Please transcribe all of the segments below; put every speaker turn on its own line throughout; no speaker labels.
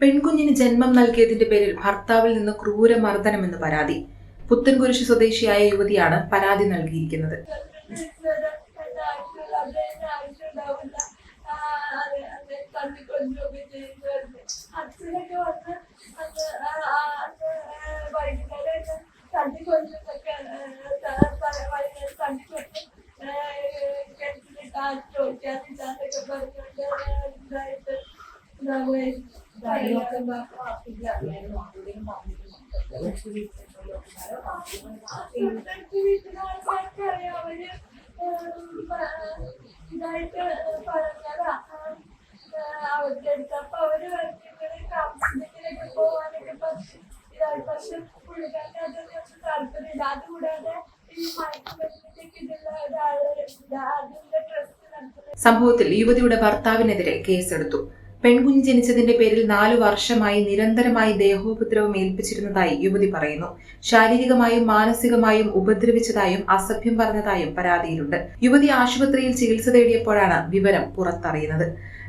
പെൺകുഞ്ഞിന് ജന്മം നൽകിയതിന്റെ പേരിൽ ഭർത്താവിൽ നിന്ന് ക്രൂരമർദ്ദനമെന്ന് പരാതി പുത്തൻകുരിശ് സ്വദേശിയായ യുവതിയാണ് പരാതി നൽകിയിരിക്കുന്നത്
വന്ന് അന്ന് ആ, ആ, അന്ന് വൈകുന്നേരം തണ്ണി കൊഞ്ചൊക്കെ വൈകുന്നേരം തണ്ണി കൊഞ്ച് കിണറ്റിലിട്ട് ആ ചോദിക്കാനില്ലാന്നൊക്കെ പറഞ്ഞുകൊണ്ട് ഇതായിട്ട് ഇതാവുമായിരുന്നു ഇവിടുത്തെ വീട്ടിലാൾക്കാർക്ക് അറിയാം അവർ ഇതായിട്ട് പറഞ്ഞതാ അവർക്ക് എടുത്തപ്പോ അവർ ഇങ്ങനെ കമ്പനിയിലേക്ക് പോവാനൊക്കെ ഇതായി പക്ഷെ പുള്ളിക്കാരന് അതിനൊന്നും താല്പര്യമില്ല അതുകൂടാതെ ഈ മയക്കുമരുന്നിലേക്ക്
സംഭവത്തിൽ യുവതിയുടെ ഭർത്താവിനെതിരെ കേസെടുത്തു പെൺകുഞ്ഞ് ജനിച്ചതിന്റെ പേരിൽ നാലു വർഷമായി നിരന്തരമായി ദേഹോപദ്രവം ഏൽപ്പിച്ചിരുന്നതായി യുവതി പറയുന്നു. ശാരീരികമായും മാനസികമായും ഉപദ്രവിച്ചതായും അസഭ്യം പറഞ്ഞതായും പരാതിയിലുണ്ട്. യുവതി ആശുപത്രിയിൽ ചികിത്സ തേടിയപ്പോഴാണ് വിവരം പുറത്തറിയുന്നത്.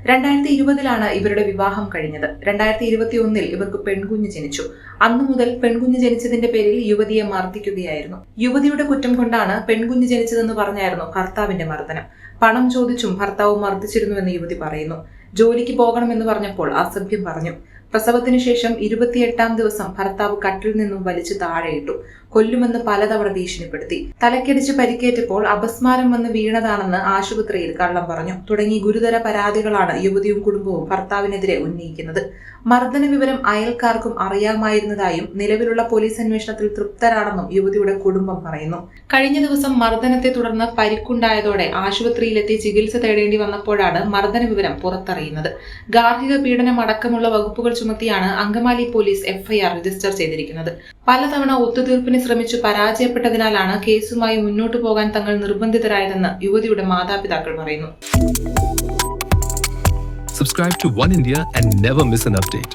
രണ്ടായിരത്തി ഇരുപതിലാണ് ഇവരുടെ വിവാഹം കഴിഞ്ഞത്. രണ്ടായിരത്തി ഇരുപത്തി ഒന്നിൽ ഇവർക്ക് പെൺകുഞ്ഞ് ജനിച്ചു. അന്നു മുതൽ പെൺകുഞ്ഞ് ജനിച്ചതിന്റെ പേരിൽ യുവതിയെ മർദ്ദിക്കുകയായിരുന്നു. യുവതിയുടെ കുറ്റം കൊണ്ടാണ് പെൺകുഞ്ഞ് ജനിച്ചതെന്ന് പറഞ്ഞായിരുന്നു ഭർത്താവിന്റെ മർദ്ദനം. പണം ചോദിച്ചും ഭർത്താവ് മർദ്ദിച്ചിരുന്നുവെന്ന് യുവതി പറയുന്നു. ജോലിക്ക് പോകണമെന്ന് പറഞ്ഞപ്പോൾ അസഭ്യം പറഞ്ഞു പ്രസവത്തിനു ശേഷം ഇരുപത്തിയെട്ടാം ദിവസം ഭർത്താവ് കട്ടിൽ നിന്നും വലിച്ചു താഴെയിട്ടു. കൊല്ലുമെന്ന് പലതവണ ഭീഷണിപ്പെടുത്തി. തലക്കടിച്ച് പരിക്കേറ്റപ്പോൾ അപസ്മാരം വന്ന് വീണതാണെന്ന് ആശുപത്രിയിൽ കള്ളം പറഞ്ഞു. തുടങ്ങി ഗുരുതര പരാതികളാണ് യുവതിയും കുടുംബവും ഭർത്താവിനെതിരെ ഉന്നയിക്കുന്നത്. മർദ്ദന വിവരം അയൽക്കാർക്കും അറിയാമായിരുന്നതായും നിലവിലുള്ള പോലീസ് അന്വേഷണത്തിൽ തൃപ്തരാണെന്നും യുവതിയുടെ കുടുംബം പറയുന്നു. കഴിഞ്ഞ ദിവസം മർദ്ദനത്തെ തുടർന്ന് പരിക്കുണ്ടായതോടെ ആശുപത്രിയിലെത്തി ചികിത്സ തേടേണ്ടി വന്നപ്പോഴാണ് മർദ്ദന വിവരം പുറത്തറിയുന്നത്. ഗാർഹിക പീഡനം അടക്കമുള്ള വകുപ്പുകൾ ചുമത്തിയാണ് അങ്കമാലി പോലീസ് എഫ്ഐആർ രജിസ്റ്റർ ചെയ്തിരിക്കുന്നത് പലതവണ ഒത്തുതീർപ്പിന് ശ്രമിച്ചു പരാജയപ്പെട്ടതിനാലാണ് കേസുമായി മുന്നോട്ടു പോകാൻ തങ്ങൾ നിർബന്ധിതരായതെന്ന് യുവതിയുടെ മാതാപിതാക്കൾ പറയുന്നു
Subscribe to One India and never miss an update.